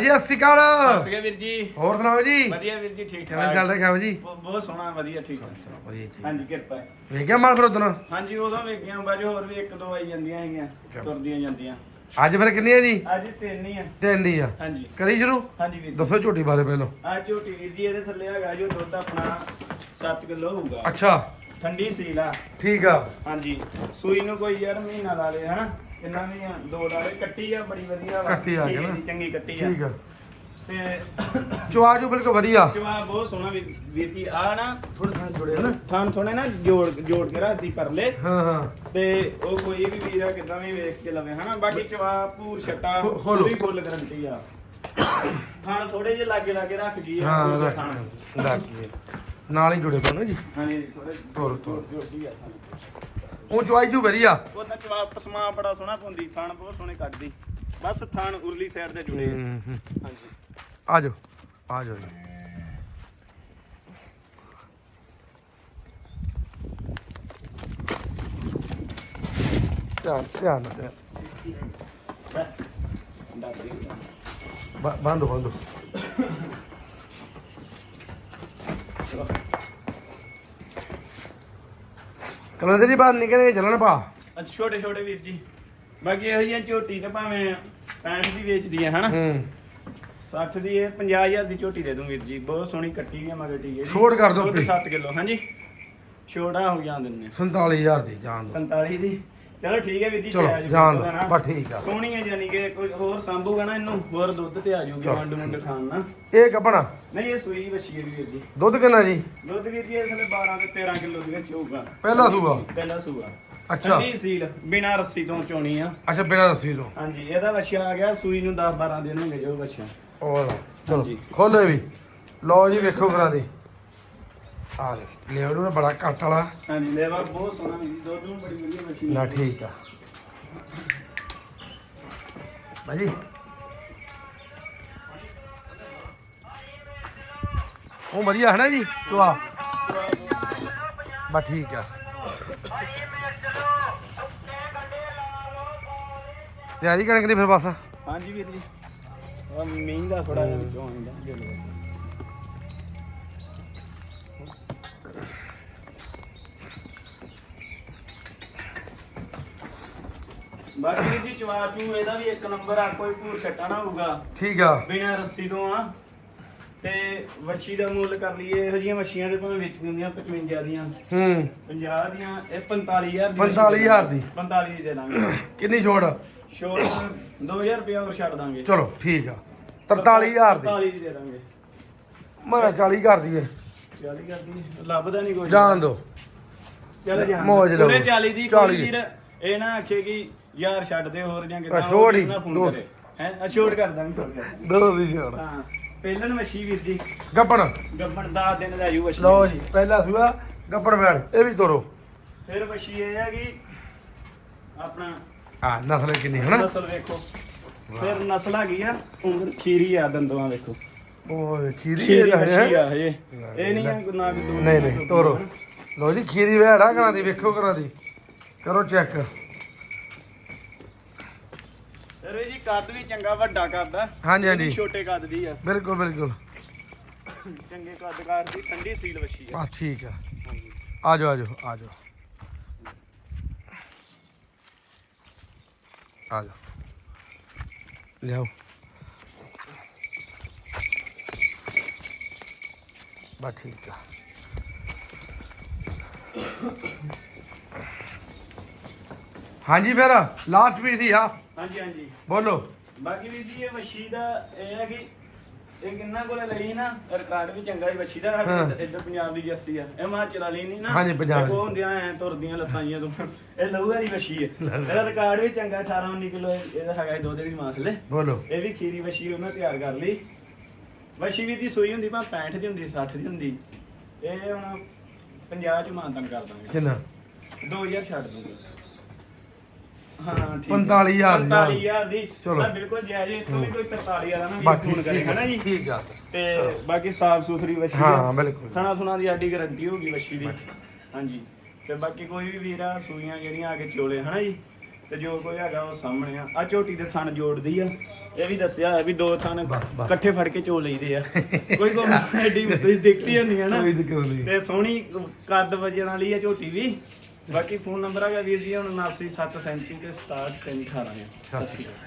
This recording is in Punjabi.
ਜੀ ਸਤਿ ਸ਼੍ਰੀ ਅਕਾਲ। ਸਤਿ ਵੀਰ ਜੀ। ਹੋਰ ਸੁਣਾਓ ਜੀ? ਵਧੀਆ ਵੀਰ ਜੀ ਠੀਕ ਕਿਵੇਂ ਠਾਕ। ਚੱਲ ਰਿਹਾ ਜੀ? ਬਹੁਤ ਸੋਹਣਾ ਵਧੀਆ ਠੀਕ ਠਾਕ। ਵਧੀਆ ਜੀ। ਹਾਂਜੀ ਕਿਰਪਾ ਹੈ। ਵੇਖ ਗਿਆ ਮਾਲ ਫਿਰ ਉਦੋਂ ਹਾਂਜੀ ਉਦੋਂ ਵੇਖੀਆਂ ਬਾਜ ਹੋਰ ਵੀ ਇੱਕ ਦੋ ਆਈ ਜਾਂਦੀਆਂ ਹੈਗੀਆਂ। ਤੁਰਦੀਆਂ ਜਾਂਦੀਆਂ। ਅੱਜ ਫਿਰ ਕਿੰਨੀ ਹੈ ਜੀ? ਅੱਜ ਤਿੰਨ ਹੀ ਆ। ਤਿੰਨ ਦੀ ਆ। ਹਾਂਜੀ। ਕਰੀ ਸ਼ੁਰੂ? ਹਾਂਜੀ ਵੀਰ ਦੱਸੋ ਝੋਟੀ ਬਾਰੇ ਪਹਿਲਾਂ। ਆ ਝੋਟੀ ਵੀਰ ਜੀ ਇਹਦੇ ਥੱਲੇ ਹੈਗਾ ਜੋ ਦੁੱਧ ਆਪਣਾ 7 ਕਿਲੋ ਹੋਊਗਾ। ਅੱਛਾ। ਠੰਡੀ ਸੀਲ ਆ। ਠੀਕ ਆ। ਹਾਂਜੀ। ਸੂਈ ਨੂੰ ਕੋਈ ਯਾਰ ਮਹੀਨਾ ਲਾ ਲੇ ਹਨਾ? ਇਹਨਾਂ ਵੀ ਆ, ਦੋ ਡਾਲੇ ਕੱਟੀ ਆ ਬੜੀ ਵਧੀਆ ਵਾ। ਕੱਟੀ ਆ ਠੀਕ ਕੇ ਨਾ। ਜੀ, ਚੰਗੀ ਕੱਟੀ ਆ। ਠੀਕ ਆ। ਤੇ ਚੁਆਜੂ ਬਿਲਕੁਲ ਵਧੀਆ। ਜਵਾਬ ਬਹੁਤ ਸੋਹਣਾ ਵੀਰ ਵੀਰ ਜੀ ਆ ਨਾ ਥੋੜਾ ਥਾਂ ਜੋੜੇ ਨਾ। ਥਾਂ ਥੋੜੇ ਨਾ ਜੋੜ ਜੋੜ ਕੇ ਰੱਖਦੀ ਪਰਲੇ। ਹਾਂ ਹਾਂ। ਤੇ ਉਹ ਕੋਈ ਵੀ ਵੀਰ ਆ ਕਿਦਾਂ ਵੀ ਵੇਖ ਕੇ ਲਵੇ ਹਨਾ? ਬਾਕੀ ਚਵਾ ਪੂਰ ਛੱਟਾ ਖੋ- ਖੋਲੋ। ਪੂਰੀ ਫੁੱਲ ਗਰੰਟੀ ਆ। ਥਾਂ ਥੋੜੇ ਜਿਹੇ ਲਾਗੇ ਲਾਗੇ ਰੱਖ ਹਾਂ ਰੱਖ। ਨਾਲ ਹੀ ਜੁੜੇ ਜੀ। ਹਾਂਜੀ ਥੋੜੇ ਤੋਰ, ਤੋਰ। ਜੋੜੀ ਆ ਥਾਂ। ਉਹ ਚੁਆਜੂ ਵਧੀਆ। ਉਹ ਤਾਂ ਚਵਾ ਪਸਮਾ ਬੜਾ ਸੋਹਣਾ ਪੁੰਦੀ ਥਾਣ ਬਹੁਤ ਸੋਹਣੇ ਕੱਢਦੀ ਬਸ ਥਾਣ ਉਰਲੀ ਸਾਈਡ ਤੇ ਜੁੜੇ ਆ। ਹਾਂਜੀ। ਆ ਜਾਓ ਆ ਜਾਓ ਜੀ। ਧਿਆਨ ਧਿਆਨ ਨਾਲ, ਧਿਆਨ। ਬ- ਬੰਦ ਬੰਦ। ਕਲੰਦਰ ਜੀ ਬਾਹਰ ਨਿਕਲੇ ਚੱਲਣ ਪਾ ਅੱਛਾ ਛੋਟੇ ਛੋਟੇ ਵੀਰ ਜੀ। ਬਾਕੀ ਇਹੋ ਜਿਹੀਆਂ ਝੋਟੀ ਤੇ ਭਾਵੇਂ 65 ਦੀ ਵੇਚਦੀ ਆ ਹਨਾ? ਹੂੰ। 60 ਦੀ ਇਹ 50000 ਦੀ ਝੋਟੀ ਦੇ ਦੂੰ ਵੀਰ ਜੀ। ਬਹੁਤ ਸੋਹਣੀ ਕੱਟੀ ਵੀ ਆ ਮਗਰ ਟੀ ਹੈ ਛੋਟ ਕਰ ਦਿਓ please। 7 ਕਿਲੋ ਹਾਂਜੀ। ਛੋੜਾ ਹੋ ਜਾਂ ਦਿੰਨੇ 47000 ਦੀ ਜਾਨ ਦੋ 47 ਦੀ। ਚਲੋ ਠੀਕ ਹੈ ਵੀਰ ਜੀ ਚਲੋ ਜਾਨ ਠੀਕ ਆ। ਸੋਹਣੀ ਹੈ ਜਾਨੀ ਕਿ ਕੋਈ ਹੋਰ ਸੰਭੂਗਾ ਨਾ ਇਹਨੂੰ ਹੋਰ ਦੁੱਧ ਤੇ ਆ ਚਲੋ। ਵੰਡ ਮੁੰਡ ਖਾਣ ਨਾ। ਇਹ ਗੱਬਣਾ ਨਹੀਂ ਇਹ ਸੂਈ ਬੱਚੀ ਹੈ ਵੀਰ ਜੀ। ਦੁੱਧ ਕਿੰਨਾ ਜੀ? ਦੁੱਧ ਵੀਰ ਜੀ ਇਸ ਵੇਲੇ 12 ਤੇ 13 ਕਿਲੋ ਦੇ ਵਿੱਚ ਹੋਊਗਾ। ਪਹਿਲਾ ਸੂਆ? ਪਹਿਲਾ ਸੂਆ। ਅੱਛਾ। ਠੰਡੀ ਸੀਲ ਬਿਨਾ ਰੱਸੀ ਤੋਂ ਚੋਣੀ ਆ। ਅੱਛਾ ਬਿਨਾਂ ਰੱਸੀ ਤੋਂ। ਹਾਂਜੀ ਇਹਦਾ ਬੱਚਾ ਆ ਗਿਆ ਸੂਈ ਨੂੰ 10 12 ਦਿਨ ਹੋ ਗਏ ਜੋ ਬੱਚਾ ਉਹ ਵਾਲਾ ਚਲੋ। ਹਾਂਜੀ। ਖੋਲੇ ਵੀ। ਲਓ ਜੀ ਵੇਖੋ ਕਰਾ ਦੇ ਆ ਨੂੰ ਬੜਾ ਘੱਟ ਵਾਲਾ। ਹਾਂਜੀ ਲੈਵਾ ਬਹੁਤ ਸੋਹਣਾ ਵੀਰ ਜੀ ਦੁੱਧ ਨੂੰ ਬੜੀ ਵਧੀਆ ਬੱਚੀ ਨਾ ਠੀਕ ਆ। ਭਾਜੀ। ਉਹ ਵਧੀਆ ਹੈ ਨਾ ਜੀ ਚੁਆ ਬਸ ਠੀਕ ਆ। ਤਿਆਰੀ ਕਰਨ ਦੀ ਫਿਰ ਬਸ? ਹਾਂਜੀ ਵੀਰ ਜੀ। ਮੀਂਹ ਦਾ ਥੋੜਾ ਜਿਹਾ ਵਿੱਚੋਂ ਆਉਂਦਾ। ਬਾਕੀ ਜੀ ਚਵਾਚੂ ਇਹਦਾ ਵੀ ਇੱਕ ਨੰਬਰ ਆ ਕੋਈ ਭੂਰ ਛੱਟਾ ਨਾ ਹੋਊਗਾ। ਠੀਕ ਆ। ਬਿਨਾਂ ਰੱਸੀ ਤੋਂ ਆ। ਤੇ ਵੱਛੀ ਦਾ ਮੁੱਲ ਕਰ ਲਈਏ ਇਹੋ ਜਿਹੀਆਂ ਵੱਛੀਆਂ ਦੇ ਭਾਵੇਂ ਵਿੱਚ ਹੁੰਦੀਆਂ 55 ਦੀਆਂ। ਹੂੰ। 50 ਦੀਆਂ ਇਹ 45000 ਦੀ 45,000 ਦੀ। 45 ਦੀ ਦੇ ਦਾਂਗੇ। ਕਿੰਨੀ ਛੋੜ ਸ਼ੋਰ 2000 ਰੁਪਇਆ ਹੋਰ ਛੱਡ ਦਾਂਗੇ। ਚਲੋ ਠੀਕ ਆ। 43000 ਦੀ। 43 ਦੀ ਦੇ ਦਾਂਗੇ। ਮੈਂ 40 ਕਰ ਦਈਏ 40 ਕਰਦੀ ਲੱਭਦਾ ਨਹੀਂ ਕੋਈ। ਜਾਣ ਦੋ। ਚੱਲ ਜਾ ਮੌਜ ਲਓ। ਪੂਰੇ 40 ਦੀ 40 ਕੋਈ ਵੀਰ ਇਹ ਨਾ ਆਖੇ ਕਿ ਯਾਰ ਛੱਡ ਦੇ ਹੋਰ ਜਾਂ ਕਿਦਾਂ ਛੋੜ ਹੀ, ਫੋਨ ਦੋ। ਕਰੇ। ਹੈ? ਛੋੜ ਕਰ ਦਾਂਗੇ ਛੋੜ ਕਰ ਦਾਂਗੇ। ਦੋ ਦੀ ਛੋੜ। ਹਾਂ ਪਹਿਲਣ ਮੱਛੀ ਵੀਰ ਜੀ। ਗੱਪਣ। ਗੱਬਣ 10 ਦਿਨ ਦਾ ਜੂ ਮੱਛੀ। ਲਓ ਜੀ ਪਹਿਲਾ ਸੂਆ ਗੱਪਣ ਬੈਠ ਇਹ ਵੀ ਤੋਰੋ। ਫਿਰ ਮੱਛੀ ਇਹ ਹੈ ਕਿ ਆਪਣਾ ਆ ਨਸਲ ਕਿੰਨੀ ਹਨਾ ਨਸਲ ਵੇਖੋ। ਫਿਰ ਨਸਲ ਆ ਗਈ ਆ ਉਂਗਲ ਖੀਰੀ ਆ ਦੰਦੋਆਂ ਵੇਖੋ। ਓਏ ਖੀਰੀ ਖੀਰੀ ਇਹ ਮੱਛੀ ਹੈ। ਆ ਇਹ ਇਹ ਨਹੀਂ ਆ ਨਾ ਕਿ ਦੋ ਨਹੀਂ ਨਹੀਂ ਤੋਰੋ। ਲਓ ਜੀ ਖੀਰੀ ਵੈੜਾ ਕਰਾਂ ਦੀ ਵੇਖੋ ਕਰਾਂ ਦੀ। ਕਰੋ ਚੈੱਕ। ਇਹ ਜੀ ਕੱਦ ਵੀ ਚੰਗਾ ਵੱਡਾ ਕਰਦਾ ਹਾਂਜੀ ਹਾਂਜੀ। ਛੋਟੇ ਕੱਦ ਦੀ ਆ। ਬਿਲਕੁਲ ਬਿਲਕੁਲ। ਚੰਗੇ ਕੱਦਕਾਰ ਦੀ ਠੰਡੀ ਸੀਲ ਵੱਛੀ ਆ। ਆ ਠੀਕ ਆ। ਆ ਜਾਓ ਆ ਜਾਓ ਆ ਜਾਓ। ਆ ਜਾਓ। ਲਿਆਓ। ਬਸ ਠੀਕ ਆ। ਹਾਂਜੀ ਫਿਰ। ਲਾਸਟ ਪੀਸ ਹੀ ਆ। ਹਾਂਜੀ ਹਾਂਜੀ। ਬੋਲੋ। ਬਾਕੀ ਵੀ ਜੀ ਇਹ ਵੱਛੀ ਦਾ ਇਹ ਹੈ ਕਿ ਇਹ ਕਿੰਨਾ ਕੋਲੇ ਲਈ ਨਾ ਰਿਕਾਰਡ ਵੀ ਚੰਗਾ ਹੀ ਵੱਛੀ ਦਾ। ਸਾਡੇ ਇੱਧਰ ਪੰਜਾਬ ਦੀ ਜੱਸੀ ਆ। ਇਹ ਮਾਂ ਚਲਾ ਲਈ ਨਹੀਂ ਨਾ। ਹਾਂਜੀ, ਪੰਜਾਬ ਇਹ ਉਹ ਹੁੰਦੀਆਂ ਐ ਤੁਰਦੀਆਂ ਲੱਤਾਂ ਜੀਆਂ ਤੋਂ। ਇਹ ਲਹੂ ਵਾਲੀ ਵੱਛੀ ਹੈ ਇਹਦਾ ਰਿਕਾਰਡ ਵੀ ਚੰਗਾ 18 19 ਕਿਲੋ ਇਹਦਾ ਹੈਗਾ ਇਹ ਦੁੱਧ ਦੀ ਮਾਂ ਥਲੇ ਬੋਲੋ। ਇਹ ਵੀ ਖੀਰੀ ਵੱਛੀ ਉਹਨਾਂ ਤਿਆਰ ਕਰ ਲਈ। ਵੱਛੀ ਵੀ ਦੀ ਸੂਈ ਹੁੰਦੀ ਭਾਂ 65 ਦੀ ਹੁੰਦੀ 60 ਦੀ ਹੁੰਦੀ। ਇਹ ਹੁਣ 50 ਚ ਮਾਨਤਨ ਕਰ ਦਾਂਗੇ। ਕਿੰਨਾ? 2000 ਛੱਡ ਦੂੰਗਾ ਹਾਂ ਠੀਕ 45000 ਦੀ 45000 ਦੀ। ਚਲੋ। ਬਿਲਕੁਲ ਜਾਇਜ਼ ਇਥੋਂ ਵੀ ਕੋਈ 45000 ਦਾ ਨਾ ਫੋਨ ਕਰੇ ਹਨਾ ਜੀ? ਠੀਕ ਆ। ਤੇ ਬਾਕੀ ਸਾਫ਼ ਸੁਥਰੀ ਵਸ਼ੀ ਹਾਂ ਬਿਲਕੁਲ। ਖਾਣਾ ਸੁਣਾ ਦੀ ਸਾਡੀ ਗਾਰੰਟੀ ਹੋਊਗੀ ਵਸ਼ੀ ਦੀ। ਹਾਂਜੀ। ਤੇ ਬਾਕੀ ਕੋਈ ਵੀ ਵੀਰਾ ਸੂਈਆਂ ਜਿਹੜੀਆਂ ਆ ਕੇ ਚੋਲੇ ਹਨਾ ਜੀ? ਤੇ ਜੋ ਕੋਈ ਹੈਗਾ ਉਹ ਸਾਹਮਣੇ ਆ। ਆ ਝੋਟੀ ਦੇ ਥਣ ਜੋੜਦੀ ਆ। ਇਹ ਵੀ ਦੱਸਿਆ ਹੈ ਵੀ ਦੋ ਥਣ ਇਕੱਠੇ ਫੜ ਕੇ ਚੋ ਲਈਦੇ ਆ। ਕੋਈ ਕੋਈ ਐਡੀ ਦੇਖਦੀ ਹੁੰਦੀ ਹੈ ਤੇ ਸੋਹਣੀ ਕੱਦ ਵਜਣ ਵਾਲੀ ਆ ਝੋਟੀ ਵੀ। ਬਾਕੀ ਫੋਨ ਨੰਬਰ ਆ ਗਿਆ ਵੀਰ ਜੀ ਹੁਣ 79737 ਤੇ 6718 ਸਤਿ ਸ਼੍ਰੀ ਅਕਾਲ।